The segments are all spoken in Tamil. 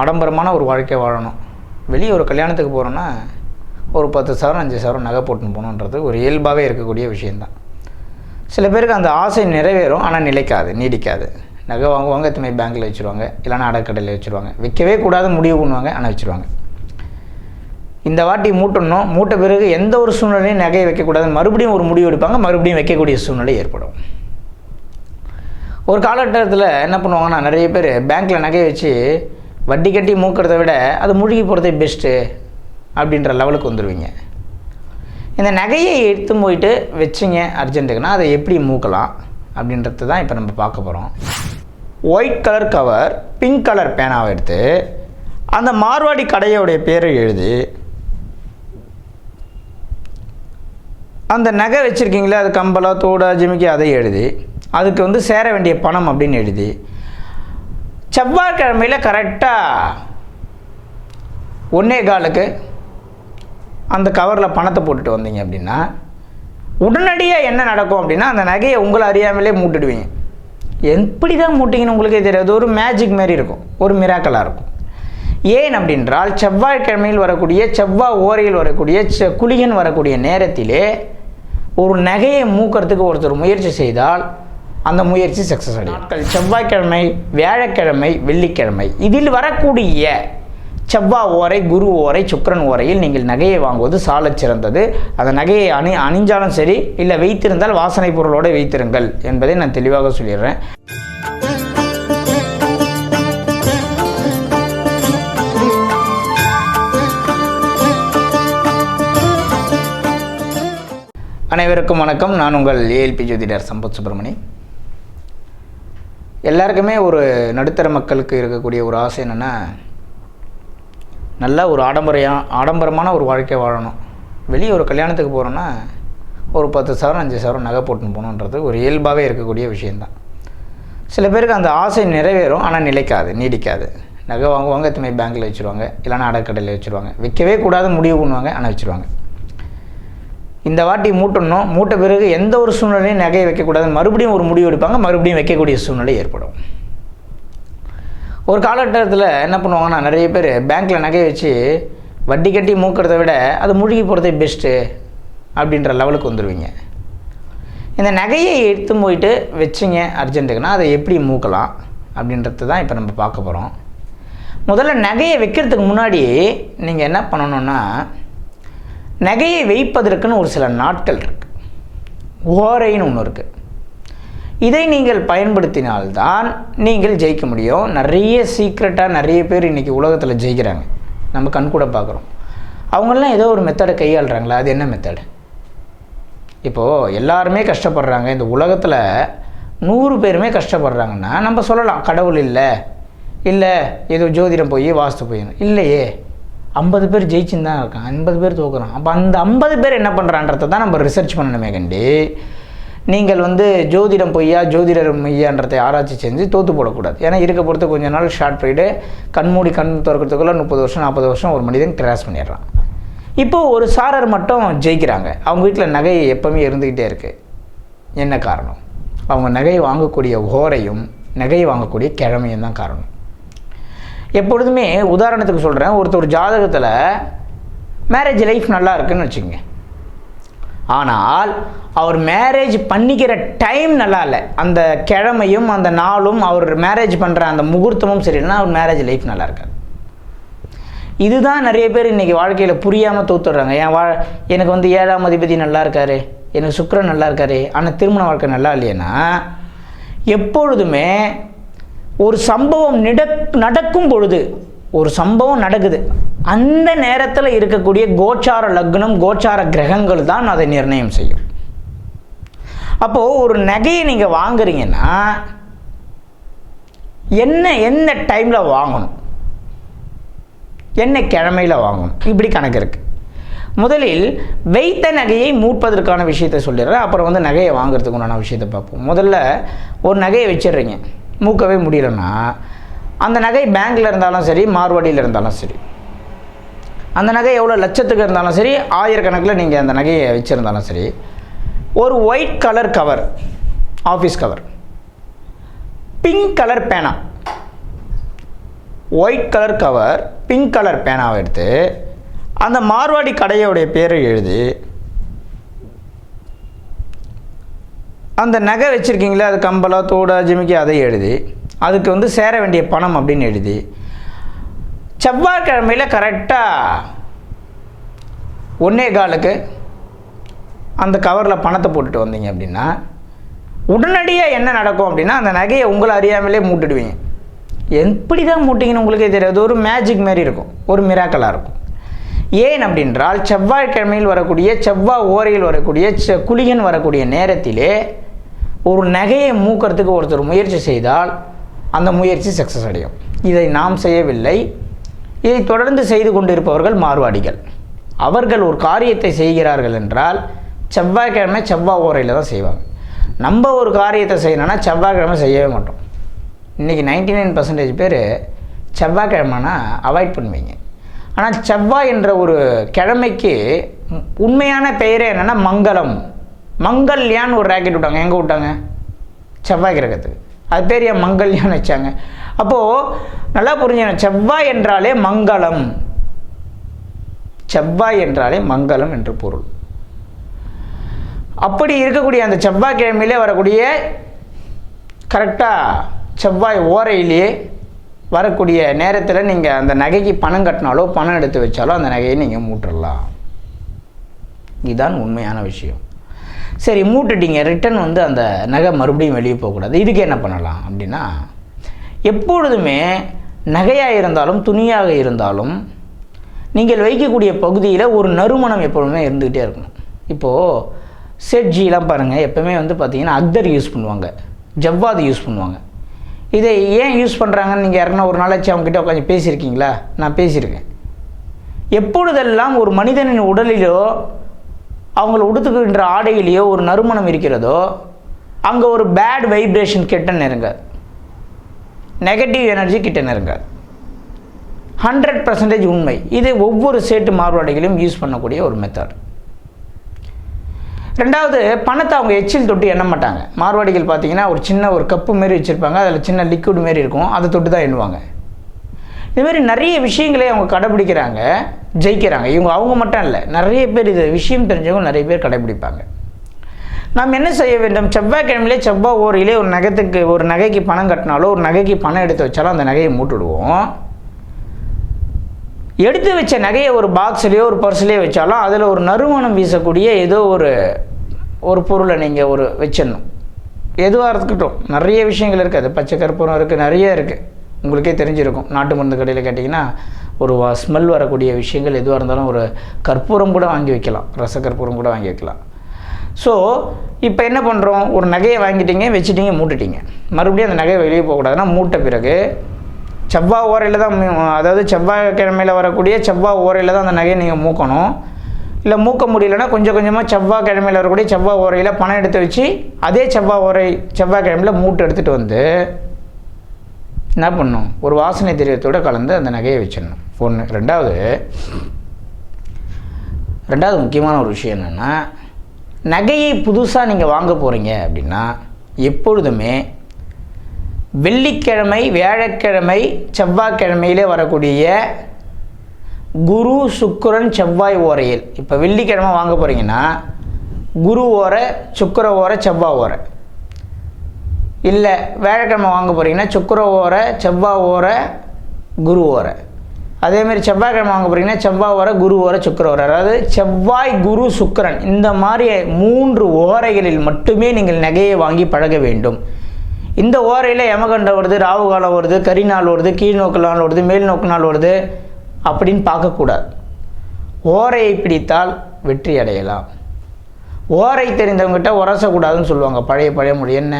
ஆடம்பரமான ஒரு வாழ்க்கை வாழணும். வெளியே ஒரு கல்யாணத்துக்கு போகிறோன்னா ஒரு பத்து சவரம் அஞ்சு சவரம் நகை போட்டுன்னு போகணுன்றது ஒரு இயல்பாகவே இருக்கக்கூடிய விஷயந்தான் சில பேருக்கு அந்த ஆசை நிறைவேறும் ஆனால் நிலைக்காது நீடிக்காது. நகை வாங்குவாங்க எத்தனை பேங்க்கில் வச்சுருவாங்க இல்லைன்னா அடக்கடையில் வச்சுருவாங்க. விற்கவே கூடாது முடிவு பண்ணுவாங்க ஆனால் வச்சுருவாங்க. இந்த வாட்டி மூட்டணும் மூட்ட பிறகு எந்த ஒரு சூழ்நிலையும் நகையை வைக்கக்கூடாது மறுபடியும் ஒரு முடிவு எடுப்பாங்க மறுபடியும் வைக்கக்கூடிய சூழ்நிலை ஏற்படும். ஒரு காலகட்டத்தில் என்ன பண்ணுவாங்கன்னா நிறைய பேர் பேங்க்கில் நகை வச்சு வட்டி கட்டி மூக்கிறத விட அது முழுகி போகிறதே பெஸ்ட்டு அப்படின்ற லெவலுக்கு வந்துடுவீங்க இந்த நகையை எடுத்து போயிட்டு வச்சிங்க அர்ஜென்ட்டுக்குன்னா அதை எப்படி மூக்கலாம் அப்படின்றது தான் இப்போ நம்ம பார்க்க போகிறோம் white colour cover pink colour பேனாவை எடுத்து அந்த மார்வாடி கடையோடைய பேரை எழுதி அந்த நகை வச்சுருக்கீங்களே அது கம்பளா தோடா ஜிமிக்கி அதை எழுதி அதுக்கு வந்து சேர வேண்டிய பணம் அப்படின்னு எழுதி செவ்வாய்க்கிழமையில் கரெக்டாக ஒன்னே காலுக்கு அந்த கவரில் பணத்தை போட்டுட்டு வந்தீங்க அப்படின்னா உடனடியாக என்ன நடக்கும் அப்படின்னா அந்த நகையை உங்களை அறியாமலே மூட்டுடுவீங்க. எப்படி தான் மூட்டிங்கன்னு உங்களுக்கே தெரியாது. ஒரு மேஜிக் மாதிரி இருக்கும். ஒரு மிராக்கலாக இருக்கும். ஏன் அப்படின்றால் செவ்வாய்க்கிழமையில் வரக்கூடிய செவ்வாய் ஓரையில் வரக்கூடிய செ குளிகன் வரக்கூடிய நேரத்திலே ஒரு நகையை மூக்கிறதுக்கு ஒருத்தர் முயற்சி செய்தால் அந்த முயற்சி சக்ஸஸ் அடையும் நாட்கள் செவ்வாய்க்கிழமை வியாழக்கிழமை வெள்ளிக்கிழமை இதில் வரக்கூடிய செவ்வா ஓரை குரு ஓரை சுக்கரன் ஓரையில் நீங்கள் நகையை வாங்குவது சாலச் சிறந்தது. அந்த நகையை அணி அணிஞ்சாலும் சரி இல்லை வைத்திருந்தால் வாசனை பொருளோடு வைத்திருங்கள் என்பதை நான் தெளிவாக சொல்லிடுறேன். அனைவருக்கும் வணக்கம். நான் உங்கள் ஏஎல்பி ஜோதிடர் சம்பத் சுப்பிரமணி. எல்லாருக்குமே ஒரு நடுத்தர மக்களுக்கு இருக்கக்கூடிய ஒரு ஆசை என்னென்னா நல்ல ஒரு ஆடம்பரையாக ஆடம்பரமான ஒரு வாழ்க்கை வாழணும். வெளியே ஒரு கல்யாணத்துக்கு போகிறோன்னா ஒரு பத்து சவரம் அஞ்சு சவரம் நகை போட்டுன்னு போகணுன்றது ஒரு இயல்பாகவே இருக்கக்கூடிய விஷயந்தான் சில பேருக்கு அந்த ஆசை நிறைவேறும் ஆனால் நிலைக்காது நீடிக்காது. நகை வாங்குவாங்க எத்தனை பேங்க்கில் வச்சுருவாங்க இல்லைன்னா அடக்கடையில் வச்சுருவாங்க. விற்கவே கூடாது முடிவு பண்ணுவாங்க ஆனால் வச்சுருவாங்க. இந்த வாட்டி மூட்டணும். மூட்ட பிறகு எந்த ஒரு சூழ்நிலையும் நகையை வைக்கக்கூடாது. மறுபடியும் ஒரு முடிவு எடுப்பாங்க. மறுபடியும் வைக்கக்கூடிய சூழ்நிலை ஏற்படும். ஒரு காலகட்டத்தில் என்ன பண்ணுவாங்கன்னா நிறைய பேர் பேங்க்கில் நகையை வச்சு வட்டி கட்டி மூக்கிறத விட அது முழுகி போகிறதே பெஸ்ட்டு அப்படின்ற லெவலுக்கு வந்துடுவீங்க இந்த நகையை எடுத்து போயிட்டு வச்சிங்க அர்ஜென்ட்டுக்குன்னா அதை எப்படி மூக்கலாம் அப்படின்றது தான் இப்போ நம்ம பார்க்க போகிறோம் முதல்ல நகையை வைக்கிறதுக்கு முன்னாடி நீங்கள் என்ன பண்ணணுன்னா நகையை வைப்பதற்குன்னு ஒரு சில நாட்கள் இருக்குது ஓரைன்னு ஒன்று இருக்குது இதை நீங்கள் பயன்படுத்தினால்தான் நீங்கள் ஜெயிக்க முடியும். நிறைய சீக்ரெட்டாக நிறைய பேர் இன்றைக்கி உலகத்தில் ஜெயிக்கிறாங்க. நம்ம கண் கூட பார்க்குறோம். அவங்களாம் ஏதோ ஒரு மெத்தடை கையாளுறாங்களா? அது என்ன மெத்தடு இப்போது எல்லாருமே கஷ்டப்படுறாங்க. இந்த உலகத்தில் நூறு பேருமே கஷ்டப்படுறாங்கன்னா நம்ம சொல்லலாம் கடவுள் இல்லை. இல்லை ஏதோ ஜோதிடம் போய் வாஸ்து போயிடணும் இல்லையே. ஐம்பது பேர் ஜெயிச்சுன்னு தான் இருக்கான் ஐம்பது பேர் தோக்குறான் அப்போ அந்த ஐம்பது பேர் என்ன பண்ணுறான்றத தான் நம்ம ரிசர்ச் பண்ணணுமே கண்டி நீங்கள் வந்து ஜோதிடம் பொய்யா ஜோதிடர் மையான்றதை ஆராய்ச்சி செஞ்சு தோற்று போடக்கூடாது. ஏன்னா இருக்க பொறுத்து கொஞ்ச நாள் ஷார்ட் பீரியடு கண்மூடி கண் திறக்கிறதுக்குள்ளே முப்பது வருஷம் நாற்பது வருஷம் ஒரு மனிதன் கிராஸ் பண்ணிடுறான். இப்போது ஒரு சாரர் மட்டும் ஜெயிக்கிறாங்க. அவங்க வீட்டில் நகை எப்போவுமே இருந்துக்கிட்டே இருக்குது என்ன காரணம்? அவங்க நகை வாங்கக்கூடிய ஓரையும் நகை வாங்கக்கூடிய கிழமையும் தான் காரணம். எப்பொழுதுமே உதாரணத்துக்கு சொல்கிறேன் ஒருத்தர் ஜாதகத்தில் மேரேஜ் லைஃப் நல்லா இருக்குன்னு வச்சுக்கோங்க. ஆனால் அவர் மேரேஜ் பண்ணிக்கிற டைம் நல்லா இல்லை. அந்த கிழமையும் அந்த நாளும் அவர் மேரேஜ் பண்ணுற அந்த முகூர்த்தமும் சரியில்லைனா அவர் மேரேஜ் லைஃப் நல்லா இருக்காது. இதுதான் நிறைய பேர் இன்றைக்கி வாழ்க்கையில் புரியாமல் தூத்துடுறாங்க. என் வா எனக்கு வந்து ஏழாம் அதிபதி நல்லா இருக்காரு எனக்கு சுக்கரன் நல்லா இருக்காரு ஆனால் திருமண வாழ்க்கை நல்லா இல்லையேன்னா எப்பொழுதுமே ஒரு சம்பவம் நடக் நடக்கும் பொழுது ஒரு சம்பவம் நடக்குது. அந்த நேரத்தில் இருக்கக்கூடிய கோச்சார லக்னம் கோச்சார கிரகங்கள் தான் அதை நிர்ணயம் செய்யும். அப்போது ஒரு நகையை நீங்கள் வாங்குறீங்கன்னா என்ன என்ன டைமில் வாங்கணும்? என்ன கிழமையில் வாங்கணும்? இப்படி கணக்கு இருக்குது முதலில் வைத்த நகையை மூட்பதற்கான விஷயத்தை சொல்லிடுறேன். அப்புறம் வந்து நகையை வாங்குறதுக்கு உண்டான விஷயத்தை பார்ப்போம். முதல்ல ஒரு நகையை வச்சிடுறீங்க. மூக்கவே முடியலன்னா அந்த நகை பேங்க்கில் இருந்தாலும் சரி மார்வாடியில் இருந்தாலும் சரி அந்த நகை எவ்வளோ லட்சத்துக்கு இருந்தாலும் சரி ஆயிரக்கணக்கில் நீங்கள் அந்த நகையை வச்சுருந்தாலும் சரி ஒரு white colour cover office cover pink colour பேனா white colour cover pink colour பேனாவை எடுத்து அந்த மார்வாடி கடையோடைய பேரை எழுதி அந்த நகை வச்சுருக்கீங்களே அது கம்பலா தோடா ஜிமிக்கி அதை எழுதி அதுக்கு வந்து சேர வேண்டிய பணம் அப்படின்னு எழுதி செவ்வாய்க்கிழமையில் கரெக்டாக ஒன்னே காலுக்கு அந்த கவரில் பணத்தை போட்டுட்டு வந்தீங்க அப்படின்னா உடனடியாக என்ன நடக்கும் அப்படின்னா அந்த நகையை உங்களை அறியாமலே மூட்டுடுவீங்க. எப்படி தான் மூட்டிங்கன்னு உங்களுக்கே தெரியாது. ஒரு மேஜிக் மாதிரி இருக்கும். ஒரு மிராக்கலாக இருக்கும். ஏன் அப்படின்றால் செவ்வாய்க்கிழமையில் வரக்கூடிய செவ்வாய் ஓரையில் வரக்கூடிய செ குளிகன் வரக்கூடிய நேரத்திலே ஒரு நகையை மூக்கிறதுக்கு ஒருத்தர் முயற்சி செய்தால் அந்த முயற்சி சக்ஸஸ் அடையும். இதை நாம் செய்யவில்லை. இதை தொடர்ந்து செய்து கொண்டிருப்பவர்கள் மார்வாடிகள். அவர்கள் ஒரு காரியத்தை செய்கிறார்கள் என்றால் செவ்வாய்க்கிழமை செவ்வாய் ஓரையில் தான் செய்வாங்க. நம்ம ஒரு காரியத்தை செய்யணும்னா செவ்வாய்க்கிழமை செய்யவே மாட்டோம். இன்றைக்கி நைன்டி நைன் பர்சன்டேஜ் பேர் செவ்வாய்க்கிழமைனா அவாய்ட் பண்ணுவீங்க. ஆனால் செவ்வாய் என்ற ஒரு கிழமைக்கு உண்மையான பெயரே என்னென்னா மங்களம். மங்கல்யான்னு ஒரு ராக்கெட் விட்டாங்க. எங்கே விட்டாங்க? செவ்வாய் கிரகத்துக்கு. அது பேர் ஏன் மங்கல்யான்னு வச்சாங்க. அப்போது நல்லா புரிஞ்சுங்க செவ்வாய் என்றாலே மங்களம். செவ்வாய் என்றாலே மங்களம் என்று பொருள். அப்படி இருக்கக்கூடிய அந்த செவ்வாய்க்கிழமையிலே வரக்கூடிய கரெக்டாக செவ்வாய் ஓரையிலேயே வரக்கூடிய நேரத்தில் நீங்கள் அந்த நகைக்கு பணம் கட்டினாலோ பணம் எடுத்து வச்சாலோ அந்த நகையை நீங்கள் மூட்டுடலாம் இதுதான் உண்மையான விஷயம். சரி மூட்டுட்டீங்க. ரிட்டன் வந்து அந்த நகை மறுபடியும் வெளியே போகக்கூடாது. இதுக்கு என்ன பண்ணலாம் அப்படின்னா எப்பொழுதுமே நகையாக இருந்தாலும் துணியாக இருந்தாலும் நீங்கள் வைக்கக்கூடிய பகுதியில் ஒரு நறுமணம் எப்பொழுதுமே இருந்துக்கிட்டே இருக்கணும். இப்போது செட்ஜிலாம் பாருங்கள் எப்போவுமே வந்து பார்த்தீங்கன்னா அக்தர் யூஸ் பண்ணுவாங்க. ஜவ்வாது யூஸ் பண்ணுவாங்க. இதை ஏன் யூஸ் பண்ணுறாங்கன்னு நீங்கள் யாருன்னா ஒரு நாளாச்சும் அவங்ககிட்ட உட்காந்து பேசியிருக்கீங்களா? நான் பேசியிருக்கேன். எப்பொழுதெல்லாம் ஒரு மனிதனின் உடலிலோ அவங்கள உடுத்துக்கின்ற ஆடையிலேயோ ஒரு நறுமணம் இருக்கிறதோ அங்கே ஒரு பேட் வைப்ரேஷன் கிட்ட நெருங்காது நெகட்டிவ் எனர்ஜி கிட்ட நெருங்காது ஹண்ட்ரட் பர்சன்டேஜ் உண்மை. இது ஒவ்வொரு சேட்டு மாறுபாடுகளையும் யூஸ் பண்ணக்கூடிய ஒரு மெத்தட் ரெண்டாவது பணத்தை அவங்க எச்சில் தொட்டு எண்ண மாட்டாங்க. மார்வாடிகள் பார்த்தீங்கன்னா ஒரு சின்ன ஒரு கப்பு மாரி வச்சுருப்பாங்க. அதில் சின்ன லிக்விட் மாரி இருக்கும். அதை தொட்டு தான் எண்ணுவாங்க. இதுமாரி நிறைய விஷயங்களை அவங்க கடைபிடிக்கிறாங்க ஜெயிக்கிறாங்க. இவங்க அவங்க மட்டும் இல்லை நிறைய பேர் இது விஷயம் தெரிஞ்சவங்க நிறைய பேர் கடைபிடிப்பாங்க. நாம் என்ன செய்ய வேண்டும்? செவ்வாய்க்கிழமையிலே செவ்வாய் ஓரையிலே ஒரு நகைத்துக்கு ஒரு நகைக்கு பணம் கட்டினாலோ ஒரு நகைக்கு பணம் எடுத்து வச்சாலும் அந்த நகையை மூட்டுடுவோம். எடுத்து வச்ச நகையை ஒரு பாக்ஸ்லேயோ ஒரு பர்ஸ்லேயோ வச்சாலும் அதில் ஒரு நறுமணம் வீசக்கூடிய ஏதோ ஒரு ஒரு பொருளை நீங்கள் ஒரு வச்சிடணும். எதுவாக இருக்கட்டும். நிறைய விஷயங்கள் இருக்குது அது பச்சை கற்பூரம் இருக்குது நிறைய இருக்குது உங்களுக்கே தெரிஞ்சிருக்கும். நாட்டு மருந்து கடையில் கேட்டிங்கன்னா ஒரு ஸ்மெல் வரக்கூடிய விஷயங்கள் எதுவாக இருந்தாலும் ஒரு கற்பூரம் கூட வாங்கி வைக்கலாம். ரச கற்பூரம் கூட வாங்கி வைக்கலாம். ஸோ இப்போ என்ன பண்ணுறோம் ஒரு நகையை வாங்கிட்டீங்க வச்சுட்டீங்க மூட்டுட்டீங்க. மறுபடியும் அந்த நகையை வெளியே போகக்கூடாதுன்னா மூட்ட பிறகு செவ்வாய் ஓரையில் தான் அதாவது செவ்வாய்க்கிழமையில் வரக்கூடிய செவ்வாய் ஓரையில் தான் அந்த நகையை நீங்கள் மூக்கணும். இல்லை மூக்க முடியலன்னா கொஞ்சம் கொஞ்சமாக செவ்வாய் கிழமையில் வரக்கூடிய செவ்வாய் ஓரையில் பணம் எடுத்து வச்சு அதே செவ்வாய் ஓரை செவ்வாய்க்கிழமையில் மூட்டை எடுத்துகிட்டு வந்து என்ன பண்ணும்? ஒரு வாசனை திரவியத்தோட கலந்து அந்த நகையை வச்சிடணும். ஒன்று ரெண்டாவது ரெண்டாவது முக்கியமான ஒரு விஷயம் என்னென்னா நகையை புதுசாக நீங்கள் வாங்க போகிறீங்க அப்படின்னா எப்பொழுதுமே வெள்ளிக்கிழமை வியாழக்கிழமை செவ்வாய்க்கிழமையிலே வரக்கூடிய குரு சுக்கரன் செவ்வாய் ஓரையில். இப்போ வெள்ளிக்கிழமை வாங்க போகிறீங்கன்னா குரு ஓரை சுக்கர ஓரை செவ்வாய் ஓரை. இல்லை வியாழக்கிழமை வாங்க போகிறீங்கன்னா சுக்கர ஓரை செவ்வாய் ஓரை குரு ஓரை. அதேமாதிரி செவ்வாய்க்கிழமை வாங்க போகிறீங்கன்னா செவ்வாய் ஓரை குரு ஓரை சுக்கர ஓரை. அதாவது செவ்வாய் குரு சுக்கிரன் இந்த மாதிரி மூன்று ஓரைகளில் மட்டுமே நீங்கள் நகையை வாங்கி பழக வேண்டும். இந்த ஓரையில் யமகண்டம் வருது ராகுகாலம் வருது கரிநாள் வருது கீழ் நோக்கு நாள் வருது மேல் நோக்கு நாள் வருது அப்படின்னு பார்க்கக்கூடாது ஓரையை பிடித்தால் வெற்றி அடையலாம். ஓரை தெரிந்தவங்ககிட்ட உரசக்கூடாதுன்னு சொல்லுவாங்க. பழைய பழைய மொழி என்ன?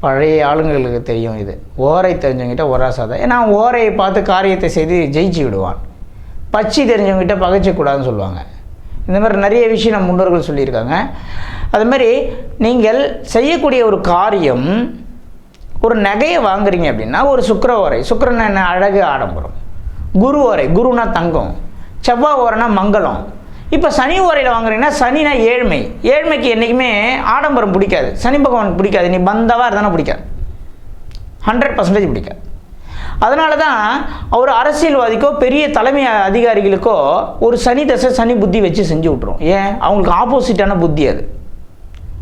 பழைய ஆளுங்களுக்கு தெரியும் இது. ஓரை தெரிஞ்சவங்ககிட்ட உரசாத ஏன்னா ஓரையை பார்த்து காரியத்தை செய்து ஜெயிச்சு விடுவான். பச்சி தெரிஞ்சவங்ககிட்ட பகைச்சக்கூடாதுன்னு சொல்லுவாங்க. இந்த மாதிரி நிறைய விஷயம் நம்ம முன்னோர்கள் சொல்லியிருக்காங்க. அது மாதிரி நீங்கள் செய்யக்கூடிய ஒரு காரியம் ஒரு நகையை வாங்குறீங்க அப்படின்னா ஒரு சுக்கர ஓரை. சுக்கரன் என்ன? அழகு ஆடம்பரம். குரு ஓரை. குருனா தங்கம். செவ்வாய் ஓரைனா மங்களம். இப்போ சனி ஓரையில் வாங்குறீங்கன்னா சனினா ஏழ்மை. ஏழ்மைக்கு என்றைக்குமே ஆடம்பரம் பிடிக்காது. சனி பகவான் பிடிக்காது. நீ பந்தவாக இருந்தாலும் பிடிக்காது. ஹண்ட்ரட் பர்சன்டேஜ் பிடிக்காது. அதனால தான் அவர் அரசியல்வாதிக்கோ பெரிய தலைமை அதிகாரிகளுக்கோ ஒரு சனி தசை சனி புத்தி வச்சு செஞ்சு விட்ரும் ஏன்? அவங்களுக்கு ஆப்போசிட்டான புத்தி அது.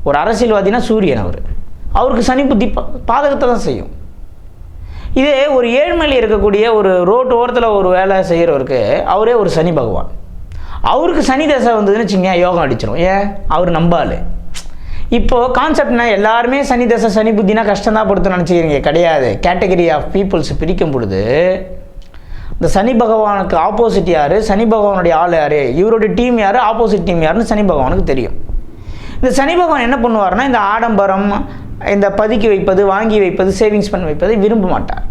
ஒரு அரசியல்வாதினா சூரியன் அவர். அவருக்கு சனி புத்தி பா- பாதகத்தை தான் செய்யும். இதே ஒரு ஏழ்மையில் இருக்கக்கூடிய ஒரு ரோட்டு ஓரத்தில் ஒரு வேலை செய்கிறவருக்கு அவரே ஒரு சனி பகவான். அவருக்கு சனி தசை வந்ததுன்னு வச்சுங்க யோகம் அடிச்சிடும் ஏன்? அவர் நம்பாள். இப்போது கான்செப்ட்னா எல்லாருமே சனி தசை சனி புத்தினா கஷ்டம் தான் நினச்சிக்கிறீங்க. கிடையாது. கேட்டகரி ஆஃப் பீப்புள்ஸ் பிரிக்கும் பொழுது இந்த சனி பகவானுக்கு ஆப்போசிட் யார்? சனி பகவானுடைய ஆள் யார்? இவருடைய டீம் யார்? ஆப்போசிட் டீம் யாருன்னு சனி பகவானுக்கு தெரியும். இந்த சனி பகவான் என்ன பண்ணுவார்னா இந்த ஆடம்பரம் இந்த பதுக்கி வைப்பது வாங்கி வைப்பது சேவிங்ஸ் பண்ணி வைப்பதை விரும்ப மாட்டார்.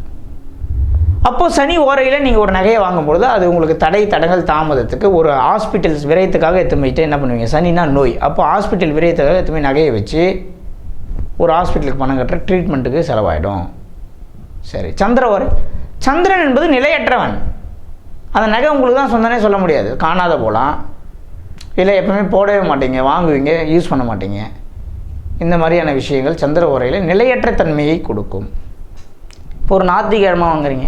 அப்போது சனி ஓரையில் நீங்கள் ஒரு நகையை வாங்கும்பொழுது அது உங்களுக்கு தடை தடங்கள் தாமதத்துக்கு ஒரு ஹாஸ்பிட்டல்ஸ் விரயத்துக்காக எடுத்து போயிட்டு என்ன பண்ணுவீங்க? சனினா நோய். அப்போ ஹாஸ்பிட்டல் விரயத்துக்காக எடுத்து நகையை வச்சு ஒரு ஹாஸ்பிட்டலுக்கு பணம் கட்டுற ட்ரீட்மெண்ட்டுக்கு செலவாயிடும். சரி சந்திர ஓரை. சந்திரன் என்பது நிலையற்றவன். அந்த நகை உங்களுக்கு தான் சொந்தனே சொல்ல முடியாது. காணாத போகலாம் இல்லை எப்பவுமே போடவே மாட்டீங்க வாங்குவீங்க யூஸ் பண்ண மாட்டீங்க. இந்த மாதிரியான விஷயங்கள் சந்திர ஓரையில் நிலையற்ற தன்மையை கொடுக்கும். இப்போ ஒரு ஞாயிற்றுக்கிழமை வாங்குறீங்க.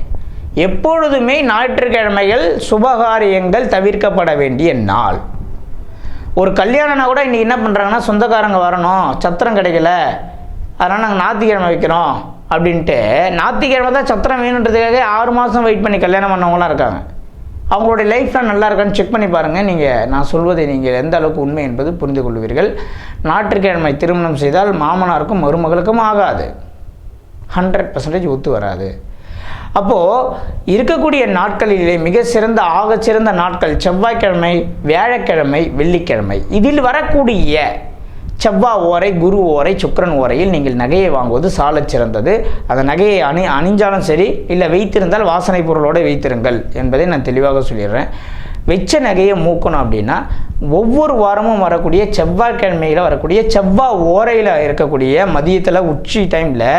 எப்பொழுதுமே ஞாயிற்றுக்கிழமைகள் சுபகாரியங்கள் தவிர்க்கப்பட வேண்டிய நாள். ஒரு கல்யாணம்னா கூட இன்றைக்கி என்ன பண்ணுறாங்கன்னா சொந்தக்காரங்க வரணும் சத்திரம் கிடைக்கல அதனால் நாங்கள் ஞாயிற்றுக்கிழமை வைக்கிறோம் அப்படின்ட்டு ஞாயிற்றுக்கிழமை தான் சத்திரம் வேணுன்றதுக்காக ஆறு மாதம் வெயிட் பண்ணி கல்யாணம் பண்ணவங்களாம் இருக்காங்க. அவங்களுடைய லைஃப்லாம் நல்லா இருக்கான்னு செக் பண்ணி பாருங்கள் நீங்கள் நான் சொல்வதை நீங்கள் எந்த அளவுக்கு உண்மை என்பது புரிந்து கொள்வீர்கள். ஞாயிற்றுக்கிழமை திருமணம் செய்தால் மாமனாருக்கும் மருமகளுக்கும் ஆகாது. ஹண்ட்ரட் பர்சன்டேஜ் ஒத்து வராது. அப்போது இருக்கக்கூடிய நாட்களிலே மிக சிறந்த ஆகச் சிறந்த நாட்கள் செவ்வாய்க்கிழமை வியாழக்கிழமை வெள்ளிக்கிழமை. இதில் வரக்கூடிய செவ்வாய் ஓரை குரு ஓரை சுக்கிரன் ஓரையில் நீங்கள் நகையை வாங்குவது சாலச் சிறந்தது. அந்த நகையை அணி அணிஞ்சாலும் சரி இல்லை வைத்திருந்தால் வாசனை பொருளோடு வைத்திருங்கள் என்பதை நான் தெளிவாக சொல்லிடுறேன். வெச்ச நகையை மூக்கணும் அப்படின்னா ஒவ்வொரு வாரமும் வரக்கூடிய செவ்வாய்க்கிழமையில் வரக்கூடிய செவ்வாய் ஓரையில் இருக்கக்கூடிய மதியத்தில் உச்சி டைமில்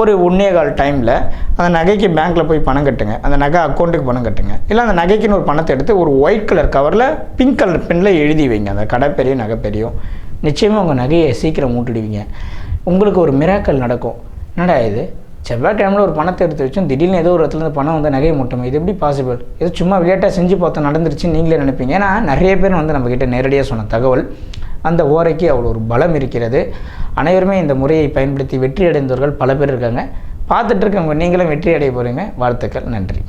ஒரு ஒன்றே கால் டைமில் அந்த நகைக்கு பேங்க்கில் போய் பணம் கட்டுங்க. அந்த நகை அக்கௌண்ட்டுக்கு பணம் கட்டுங்க. இல்லை அந்த நகைக்குன்னு ஒரு பணத்தை எடுத்து ஒரு ஒயிட் கலர் கவரில் பிங்க் கலர் பெனில் எழுதி வைங்க. அந்த கடை பெரிய நகை பெரியும் நிச்சயமாக உங்கள் நகையை சீக்கிரம் மூட்டிடுவீங்க. உங்களுக்கு ஒரு மிராக்கல் நடக்கும். என்னடா இது? செவ்வாய் டைமில் ஒரு பணத்தை எடுத்து வச்சோம் திடீர்னு ஏதோ ஒரு இடத்துல இருந்து பணம் வந்து நகையை முட்டுமே. இது எப்படி பாசிபிள் இது சும்மா விளையாட்டாக செஞ்சு பார்த்தோம் நடந்துருச்சு நீங்களே நினைப்பீங்க. ஏன்னா நிறைய பேர் வந்து நம்மக்கிட்ட நேரடியாக சொன்ன தகவல். அந்த ஓரைக்கு அவ்வளோ ஒரு பலம் இருக்கிறது. அனைவருமே இந்த முறையை பயன்படுத்தி வெற்றி அடைந்தவர்கள் பல பேர் இருக்காங்க. பார்த்துட்டு இருக்கவங்க நீங்களும் வெற்றி அடைய போகிறீங்க வாழ்த்துக்கள். நன்றி.